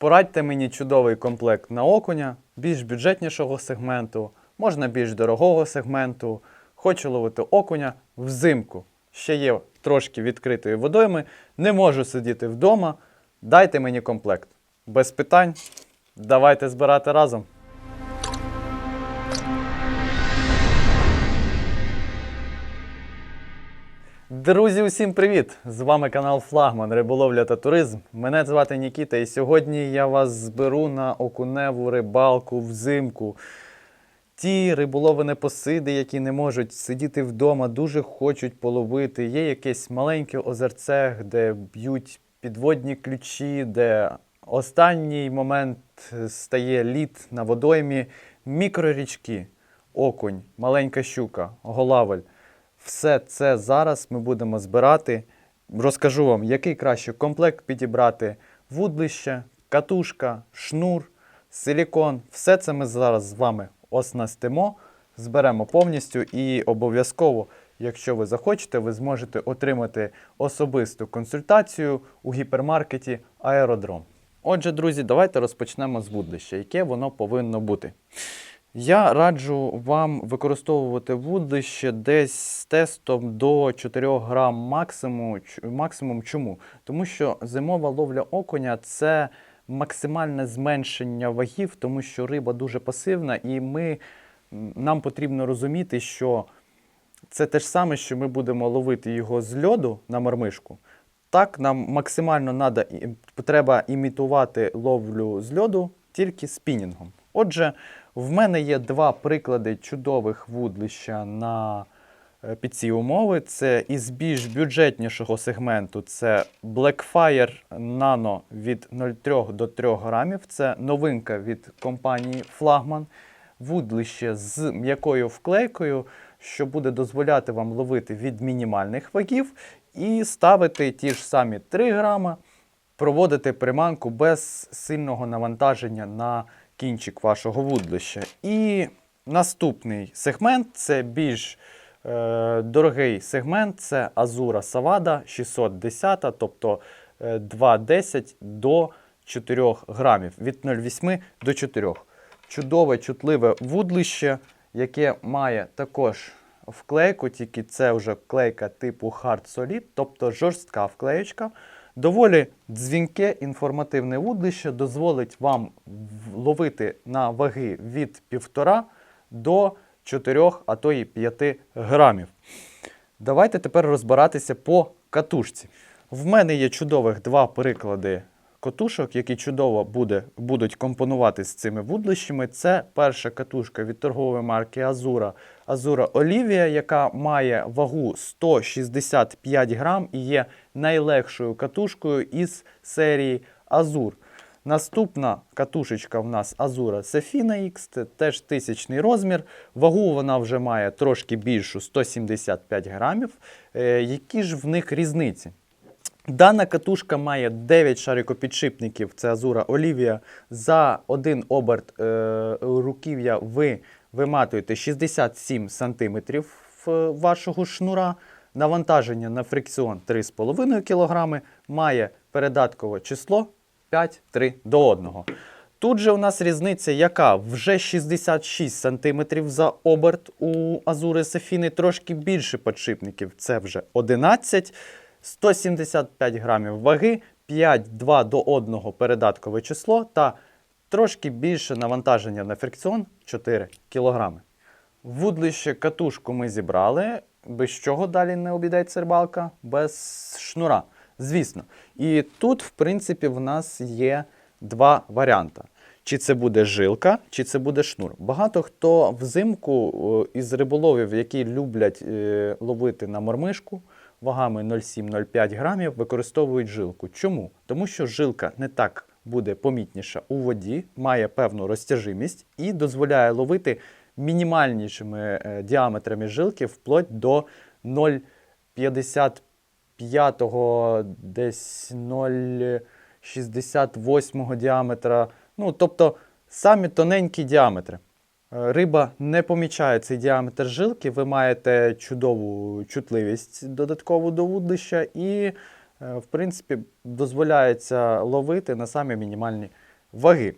Порадьте мені чудовий комплект на окуня, більш бюджетнішого сегменту, можна більш дорогого сегменту. Хочу ловити окуня взимку. Ще є трошки відкритої водойми. Не можу сидіти вдома. Дайте мені комплект. Без питань. Давайте збирати разом. Друзі, усім привіт! З вами канал Флагман Риболовля та Туризм. Мене звати Нікіта, і сьогодні я вас зберу на окуневу рибалку взимку. Ті риболови непосиди, які не можуть сидіти вдома, дуже хочуть половити. Є якесь маленьке озерце, де б'ють підводні ключі, де останній момент стає лід на водоймі, мікрорічки, окунь, маленька щука, голавель. Все це зараз ми будемо збирати. Розкажу вам, який краще комплект підібрати: вудлище, катушка, шнур, силікон. Все це ми зараз з вами оснастимо, зберемо повністю і обов'язково, якщо ви захочете, ви зможете отримати особисту консультацію у гіпермаркеті Аеродром. Отже, друзі, давайте розпочнемо з вудлища, яке воно повинно бути. Я раджу вам використовувати вудлище десь з тестом до 4 грам максимум. Максимум. Чому? Тому що зимова ловля окуня це максимальне зменшення вагів, тому що риба дуже пасивна, і ми, нам потрібно розуміти, що це те ж саме, що ми будемо ловити його з льоду на мормишку. Так, нам максимально надо, треба імітувати ловлю з льоду тільки спінінгом. Отже, в мене є два приклади чудових вудлища на е, під ці умови. Це із більш бюджетнішого сегменту це Blackfire Nano від 0,3 до 3 грамів. Це новинка від компанії Flagman. Вудлище з м'якою вклейкою, що буде дозволяти вам ловити від мінімальних вагів і ставити ті ж самі 3 грама, проводити приманку без сильного навантаження на кінчик вашого вудлища. І наступний сегмент це більш е, дорогий сегмент, це Азура Савада 610, тобто е, 2,10 до 4 грамів, від 0,8 до 4. Чудове, чутливе вудлище, яке має також вклейку, тільки це вже вклейка типу Hard Solid, тобто жорстка вклеєчка. Доволі дзвінке інформативне вудлище дозволить вам ловити на ваги від 1,5 до 4, а то і 5 грамів. Давайте тепер розбиратися по катушці. В мене є чудових два приклади катушок, які чудово буде, будуть компонувати з цими вудлищами. Це перша катушка від торгової марки Azura, Azura Olivia, яка має вагу 165 грам і є найлегшою катушкою із серії Azur. Наступна катушечка в нас Azura Safina X, це теж тисячний розмір. Вагу вона вже має трошки більшу 175 грамів. Е, які ж в них різниці? Дана катушка має 9 шарикопідшипників, це Azura Olivia. За один оберт е, руків'я ви виматуєте 67 см вашого шнура. Навантаження на фрикціон 3,5 кг, має передаткове число 5,3 до 1. Тут же у нас різниця, яка вже 66 см за оберт у Азури Сефіни, трошки більше подшипників, це вже 11 175 грамів ваги, 5,2 до 1 передаткове число та трошки більше навантаження на фрикціон 4 кг. Вудлище катушку ми зібрали. Без чого далі не обійдеться рибалка? Без шнура, звісно. І тут, в принципі, в нас є два варіанти. Чи це буде жилка, чи це буде шнур. Багато хто взимку е, із риболовів, які люблять е, ловити на мормишку вагами 0,7-0,5 грамів, використовують жилку. Чому? Тому що жилка не так буде помітніша у воді, має певну розтяжимість і дозволяє ловити мінімальнішими е, діаметрами жилки вплоть до 0,55 десь 0,68 діаметра. Ну, тобто самі тоненькі діаметри. Е, Риба не помічає цей діаметр жилки, ви маєте чудову чутливість додаткову до вудлища і, е, в принципі, дозволяється ловити на самі мінімальні ваги.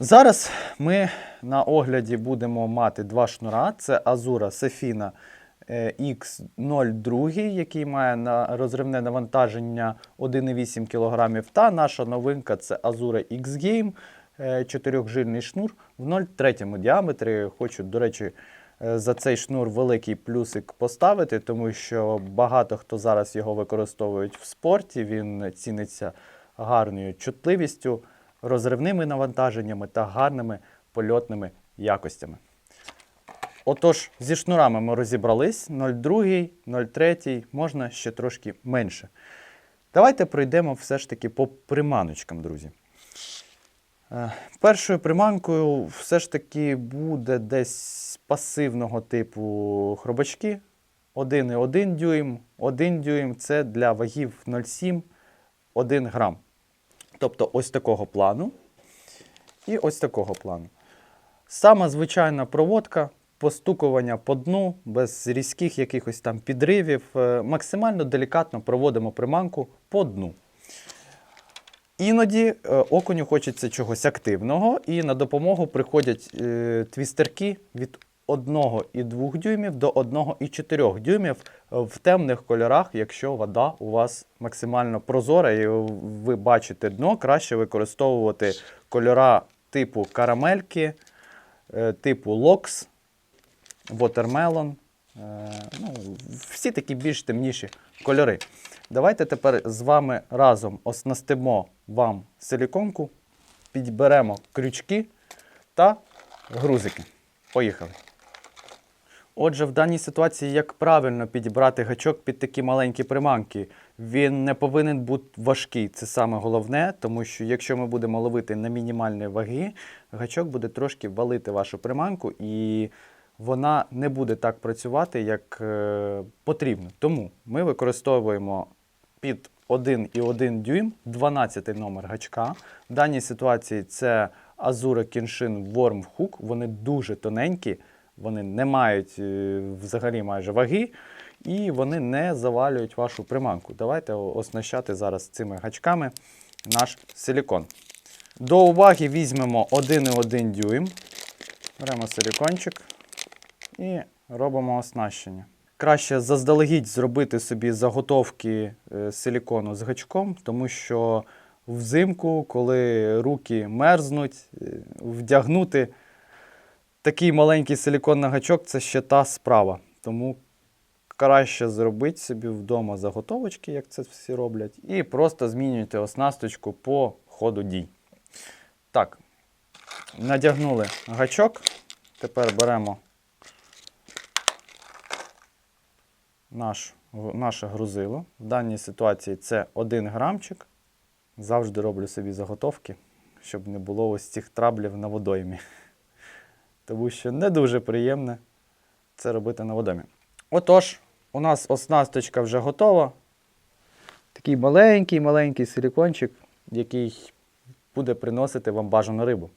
Зараз ми на огляді будемо мати два шнура: це Sefina е, X02, який має на розривне навантаження 1,8 кг, та наша новинка це Azura X Game, е, чотирьохжильний шнур в 0,3 діаметрі. Хочу, до речі, е, за цей шнур великий плюсик поставити, тому що багато хто зараз його використовують в спорті. Він ціниться гарною чутливістю, розривними навантаженнями та гарними польотними якостями. Отож, зі шнурами ми розібрались 0,2, 0,3, можна ще трошки менше. Давайте пройдемо все ж таки по приманочкам, друзі. Е, Першою приманкою все ж таки буде десь пасивного типу хробачки. 1,1 дюйм, 1 дюйм це для вагів 0,7, 1 грам. Тобто ось такого плану і ось такого плану. Сама звичайна проводка, постукування по дну, без різких якихось там підривів. Е, Максимально делікатно проводимо приманку по дну. Іноді е, окуню хочеться чогось активного, і на допомогу приходять е, твістерки від 1,2 дюймів до 1,4 дюймів в темних кольорах, якщо вода у вас максимально прозора і ви бачите дно, краще використовувати кольора типу карамельки, е, типу локс. Е, ну, всі такі більш темніші кольори. Давайте тепер з вами разом оснастимо вам силіконку, підберемо крючки та грузики. Поїхали. Отже, в даній ситуації, як правильно підібрати гачок під такі маленькі приманки, він не повинен бути важкий. Це саме головне, тому що якщо ми будемо ловити на мінімальні ваги, гачок буде трошки валити вашу приманку і вона не буде так працювати, як е, потрібно. Тому ми використовуємо під 1,1 дюйм 12 номер гачка. В даній ситуації це Azura Kenshin Worm Hook. Вони дуже тоненькі, вони не мають е, взагалі майже ваги, і вони не завалюють вашу приманку. Давайте оснащати зараз цими гачками наш силікон. До уваги візьмемо 1,1 дюйм. Беремо силікончик і робимо оснащення. Краще заздалегідь зробити собі заготовки е, силікону з гачком, тому що взимку, коли руки мерзнуть, е, вдягнути такий маленький силіконний гачок це ще та справа. Тому краще зробити собі вдома заготовочки, як це всі роблять, і просто змінюйте оснасточку по ходу дій. Так, надягнули гачок. Тепер беремо наш, наше грузило. В даній ситуації це 1 грамчик. Завжди роблю собі заготовки, щоб не було ось цих траблів на водоймі. Тому що не дуже приємно це робити на водоймі. Отож, у нас оснасточка вже готова. Такий маленький-маленький силікончик, який буде приносити вам бажану рибу.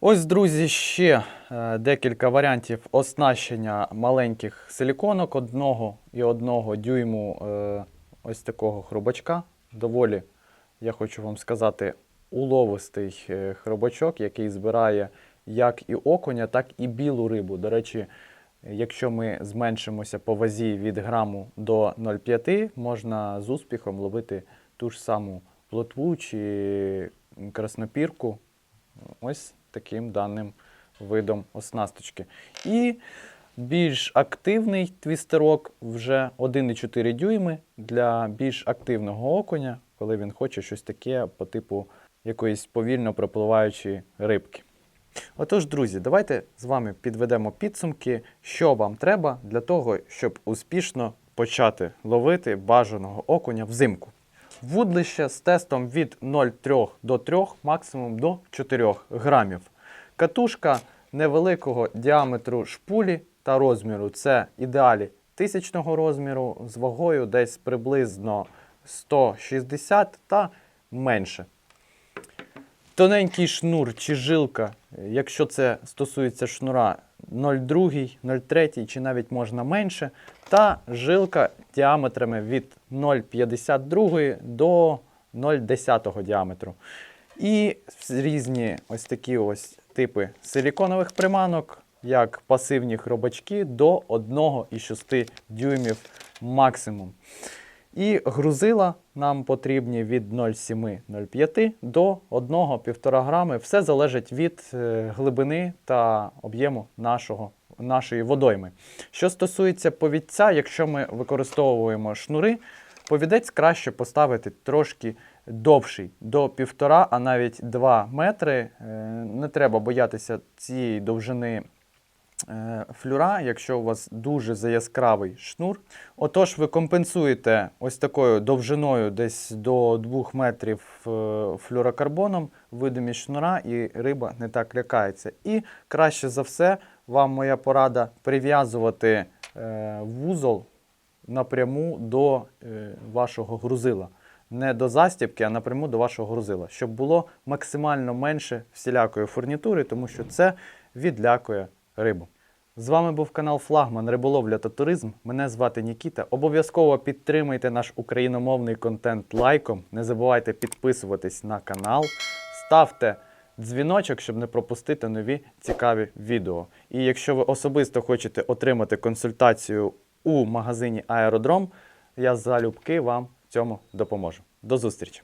Ось, друзі, ще е, декілька варіантів оснащення маленьких силіконок одного і одного дюйму е, ось такого хробачка. Доволі, я хочу вам сказати, уловистий е, хробачок, який збирає як і окуня, так і білу рибу. До речі, якщо ми зменшимося по вазі від граму до 0,5, можна з успіхом ловити ту ж саму плотву чи краснопірку. Ось таким даним видом оснасточки. І більш активний твістерок вже 1,4 дюйми для більш активного окуня, коли він хоче щось таке по типу якоїсь повільно пропливаючої рибки. Отож, друзі, давайте з вами підведемо підсумки, що вам треба для того, щоб успішно почати ловити бажаного окуня взимку. Вудлище з тестом від 0,3 до 3, максимум до 4 грамів. Катушка невеликого діаметру шпулі та розміру. Це ідеалі тисячного розміру з вагою десь приблизно 160 та менше. Тоненький шнур чи жилка, якщо це стосується шнура 0,2, 0,3 чи навіть можна менше, та жилка діаметрами від 0,52 до 0,10 діаметру. І різні ось такі ось типи силіконових приманок, як пасивні хробачки до 1,6 дюймів максимум. І грузила нам потрібні від 0,7-0,5 до 1-1,5 грами. Все залежить від е, глибини та об'єму нашого, нашої водойми. Що стосується повідця, якщо ми використовуємо шнури, повідець краще поставити трошки довший, до 1,5, а навіть 2 метри. Е, Не треба боятися цієї довжини флюра, якщо у вас дуже заяскравий шнур. Отож, ви компенсуєте ось такою довжиною десь до 2 метрів е, флюрокарбоном видимість шнура, і риба не так лякається. І краще за все, вам моя порада прив'язувати е, вузол напряму до е, вашого грузила. Не до застібки, а напряму до вашого грузила, щоб було максимально менше всілякої фурнітури, тому що це відлякує рибу. З вами був канал Флагман Риболовля та Туризм. Мене звати Нікіта. Обов'язково підтримайте наш україномовний контент лайком. Не забувайте підписуватись на канал, ставте дзвіночок, щоб не пропустити нові цікаві відео. І якщо ви особисто хочете отримати консультацію у магазині Аеродром, я залюбки вам цьому допоможу. До зустрічі!